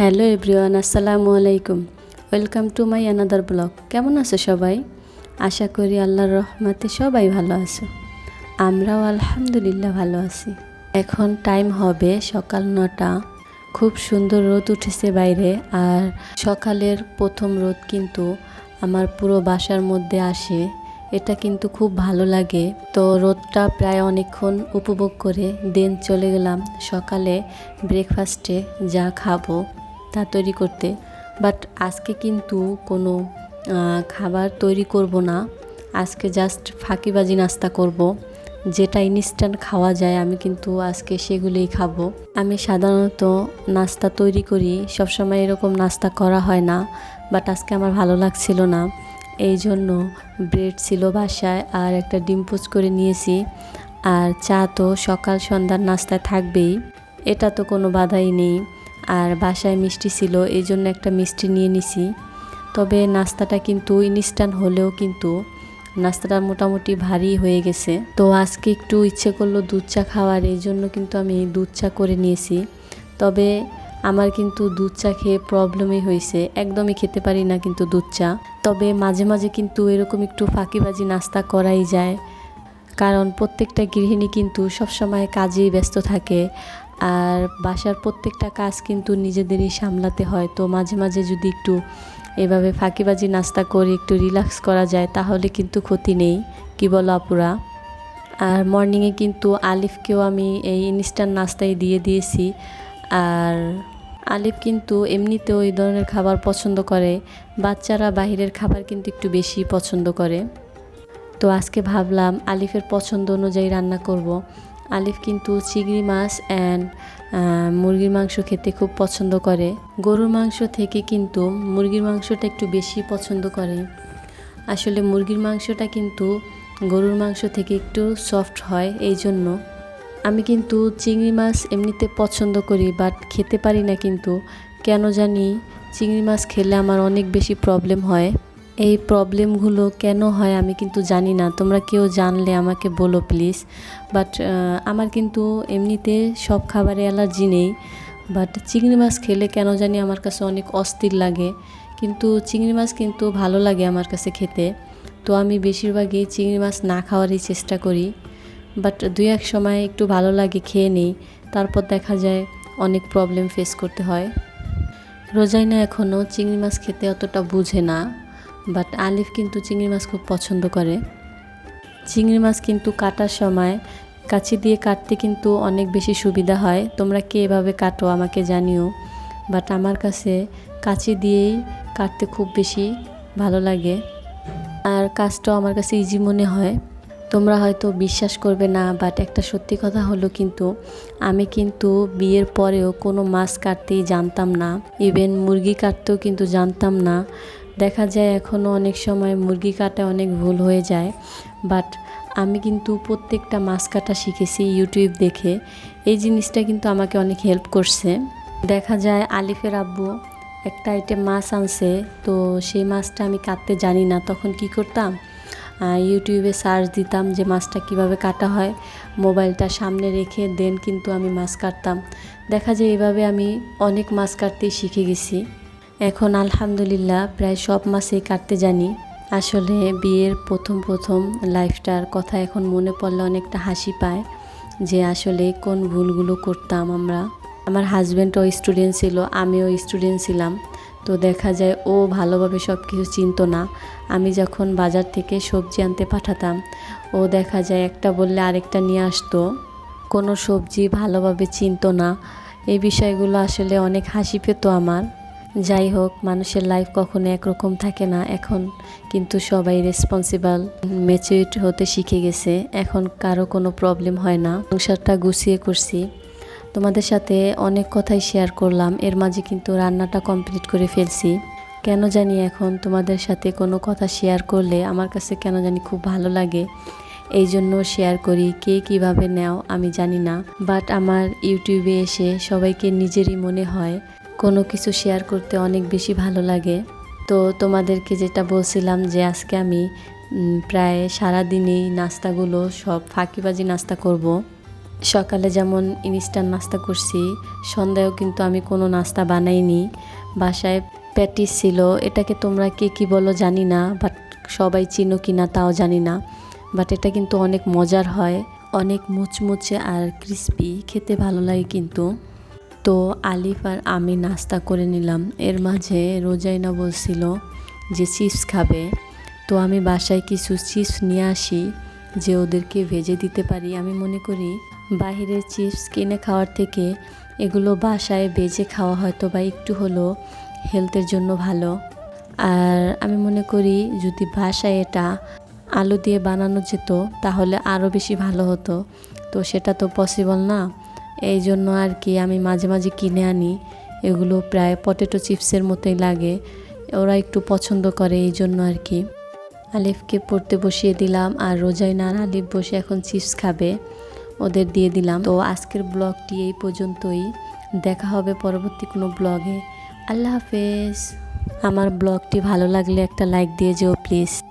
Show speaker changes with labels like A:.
A: Hello everyone, আসসালামু আলাইকুম। Welcome to my another blog. কেমন আছো সবাই? আশা করি আল্লাহর রহমতে সবাই ভালো আছো। আমরাও আলহামদুলিল্লাহ ভালো আছি। এখন টাইম হবে সকাল নটা। খুব সুন্দর রোদ উঠেছে বাইরে আর সকালের প্রথম রোদ কিন্তু আমার পুরো বাসার মধ্যে আসে। এটা কিন্তু খুব ভালো লাগে। তো রোদটা প্রায় অনেকক্ষণ উপভোগ করে দেন চলে গেলাম সকালে ব্রেকফাস্টে যা খাব। তা তৈরি করতে। বাট আজকে কিন্তু কোনো খাবার তৈরি করব না। আজকে জাস্ট ফাঁকিবাজি নাস্তা করব, যেটা ইনস্ট্যান্ট খাওয়া যায়, আমি কিন্তু আজকে সেগুলোই খাব। আমি সাধারণত নাস্তা তৈরি করি, সবসময় এরকম নাস্তা করা হয় না বাট আজকে আমার ভালো লাগছিল না। এই জন্য ব্রেড ছিল বাসায়, আর একটা ডিম পোচ করে নিয়েছি। আর চা তো সকাল সন্ধ্যার নাস্তায় থাকবেই, এটা তো কোনো বাধাই নেই। আর বাসায় মিষ্টি ছিল, এই জন্য একটা মিষ্টি নিয়ে নিছি। তবে নাস্তাটা কিন্তু ইনস্ট্যান্ট হলেও কিন্তু নাস্তাটা মোটামুটি ভারী হয়ে গেছে। তো আজকে একটু ইচ্ছে করল দুধ চা খাওয়ার, এই জন্য কিন্তু আমি দুধ চা করে নিয়েছি। তবে আমার কিন্তু দুধ চা খেয়ে প্রবলেমই হয়েছে, একদমই খেতে পারি না কিন্তু দুধ চা। তবে মাঝে মাঝে কিন্তু এরকম একটু ফাঁকিবাজি নাস্তা করাই যায়। কারণ প্রত্যেকটা গৃহিণী কিন্তু সবসময় কাজেই ব্যস্ত থাকে। আর বাসার প্রত্যেকটা কাজ কিন্তু নিজেদেরই সামলাতে হয়। তো মাঝে মাঝে যদি একটু এভাবে ফাঁকিবাজি নাস্তা করে একটু রিল্যাক্স করা যায়, তাহলে কিন্তু ক্ষতি নেই। কি বলো আপুরা? আর মর্নিংয়ে কিন্তু আলিফকেও আমি এই ইনস্ট্যান্ট নাস্তাই দিয়ে দিয়েছি। আর আলিফ কিন্তু এমনিতেও এই ধরনের খাবার পছন্দ করে। বাচ্চারা বাহিরের খাবার কিন্তু একটু বেশি পছন্দ করে। তো আজকে ভাবলাম আলিফের পছন্দ অনুযায়ী রান্না করব। আলিফ কিন্তু চিংড়ি মাছ অ্যান্ড মুরগির মাংস খেতে খুব পছন্দ করে। গরুর মাংস থেকে কিন্তু মুরগির মাংসটা একটু বেশি পছন্দ করে। আসলে মুরগির মাংসটা কিন্তু গরুর মাংস থেকে একটু সফট হয়, এই জন্য। আমি কিন্তু চিংড়ি মাছ এমনিতে পছন্দ করি বাট খেতে পারি না কিন্তু। কেন জানি, চিংড়ি মাছ খেলে আমার অনেক বেশি প্রবলেম হয়। এই প্রবলেমগুলো কেন হয় আমি কিন্তু জানি না। তোমরা কেউ জানলে আমাকে বলো প্লিজ। বাট আমার কিন্তু এমনিতে সব খাবারে অ্যালার্জি নেই। বাট, চিংড়ি মাছ খেলে কেন জানি আমার কাছে অনেক অস্থির লাগে। কিন্তু চিংড়ি মাছ কিন্তু ভালো লাগে আমার কাছে খেতে। তো আমি বেশিরভাগই চিংড়ি মাছ না খাওয়ারই চেষ্টা করি। বাট, দুই এক সময় একটু ভালো লাগে খেয়ে নিই। তারপর দেখা যায় অনেক প্রবলেম ফেস করতে হয়। রোজাইনা এখনও চিংড়ি মাছ খেতে অতটা বুঝে না। বাট আলিফ কিন্তু চিংড়ি মাছ খুব পছন্দ করে। চিংড়ি মাছ কিন্তু কাটার সময় কাছি দিয়ে কাটতে কিন্তু অনেক বেশি সুবিধা হয়। তোমরা কে এভাবে কাটো আমাকে জানিও। বাট আমার কাছে কাছি দিয়েই কাটতে খুব বেশি ভালো লাগে। আর কাজটাও আমার কাছে ইজি মনে হয়। তোমরা হয়তো বিশ্বাস করবে না বাট একটা সত্যি কথা হলো কিন্তু আমি কিন্তু বিয়ের পরেও কোনো মাছ কাটতেই জানতাম না। ইভেন মুরগি কাটতেও কিন্তু জানতাম না। দেখা যায় এখনও অনেক সময় মুরগি কাটা অনেক ভুল হয়ে যায় বাট আমি কিন্তু প্রত্যেকটা মাছ কাটা শিখেছি ইউটিউব দেখে। এই জিনিসটা কিন্তু আমাকে অনেক হেল্প করছে। দেখা যায় আলিফের আব্বু একটা আইটেম মাছ আনছে, তো সেই মাছটা আমি কাটতে জানি না, তখন কি করতাম? ইউটিউবে সার্চ দিতাম যে মাছটা কীভাবে কাটা হয়, মোবাইলটা সামনে রেখে দেন কিন্তু আমি মাছ কাটতাম। দেখা যায় এভাবে আমি অনেক মাছ কাটতেই শিখে গেছি। এখন আলহামদুলিল্লাহ প্রায় সব মাসেই কাটতে জানি। আসলে বিয়ের প্রথম প্রথম লাইফটার কথা এখন মনে পড়লে অনেকটা হাসি পায় যে আসলে কোন ভুলগুলো করতাম আমরা। আমার হাজব্যান্ডও স্টুডেন্ট ছিল, আমিও স্টুডেন্ট ছিলাম। তো দেখা যায় ও ভালোভাবে সব কিছু চিনতো না। আমি যখন বাজার থেকে সবজি আনতে পাঠাতাম, ও দেখা যায় একটা বললে আরেকটা নিয়ে আসতো। কোনো সবজি ভালোভাবে চিনতো না। এই বিষয়গুলো আসলে অনেক হাসি পেত আমার। যাই হোক মানুষের লাইফ কখনো একরকম থাকে না এখন, কিন্তু সবাই রেসপন্সিবল ম্যাচুরিট হতে শিখে গেছে। এখন কারও কোনো প্রবলেম হয় না। সংসারটা গুছিয়ে করছি। তোমাদের সাথে অনেক কথাই শেয়ার করলাম। এর মাঝে কিন্তু রান্নাটা কমপ্লিট করে ফেলছি। কেন জানি এখন তোমাদের সাথে কোনো কথা শেয়ার করলে আমার কাছে কেন জানি খুব ভালো লাগে। এই জন্য শেয়ার করি কে কীভাবে নেও, আমি জানি না। বাট আমার ইউটিউবে এসে সবাইকে নিজেরই মনে হয় কোনো কিছু শেয়ার করতে অনেক বেশি ভালো লাগে। তো তোমাদেরকে যেটা বলছিলাম যে আজকে আমি প্রায় সারাদিনই নাস্তাগুলো সব ফাঁকিবাজি নাস্তা করব। সকালে যেমন ইনস্ট্যান্ট নাস্তা করছি, সন্ধ্যায়ও কিন্তু আমি কোনো নাস্তা বানাইনি। বাসায় প্যাটিস ছিল, এটাকে তোমরা কে কী বলো জানি না বাট সবাই চিনো কি না তাও জানি না। বাট এটা কিন্তু অনেক মজার হয়, অনেক মুচমুচে আর ক্রিস্পি খেতে ভালো লাগে কিন্তু। তো আলিফ আর আমি নাস্তা করে নিলাম। এর মাঝে রোজাইনা বলছিল যে চিপস খাবে। তো আমি বাসায় কিছু চিপস নিয়ে আসি যে ওদেরকে ভেজে দিতে পারি। আমি মনে করি বাহিরের চিপস কিনে খাওয়ার থেকে এগুলো বাসায় ভেজে খাওয়া হয়তো বা একটু হলো হেলথের জন্য ভালো। আর আমি মনে করি যদি বাসায় এটা আলু দিয়ে বানানো যেত, তাহলে আরও বেশি ভালো হতো। তো সেটা তো পসিবল না। এই জন্য আর কি আমি মাঝে মাঝে কিনে আনি। এগুলো প্রায় পটেটো চিপসের মতোই লাগে। ওরা একটু পছন্দ করে এই জন্য আর কি। আলিফকে পড়তে বসিয়ে দিলাম আর রোজাইনা আর আলিফ বসে এখন চিপস খাবে। ওদের দিয়ে দিলাম। তো আজকের ব্লগটি এই পর্যন্তই। দেখা হবে পরবর্তী কোনো ব্লগে। আল্লাহ হাফেজ। আমার ব্লগটি ভালো লাগলে একটা লাইক দিয়ে যেও প্লিজ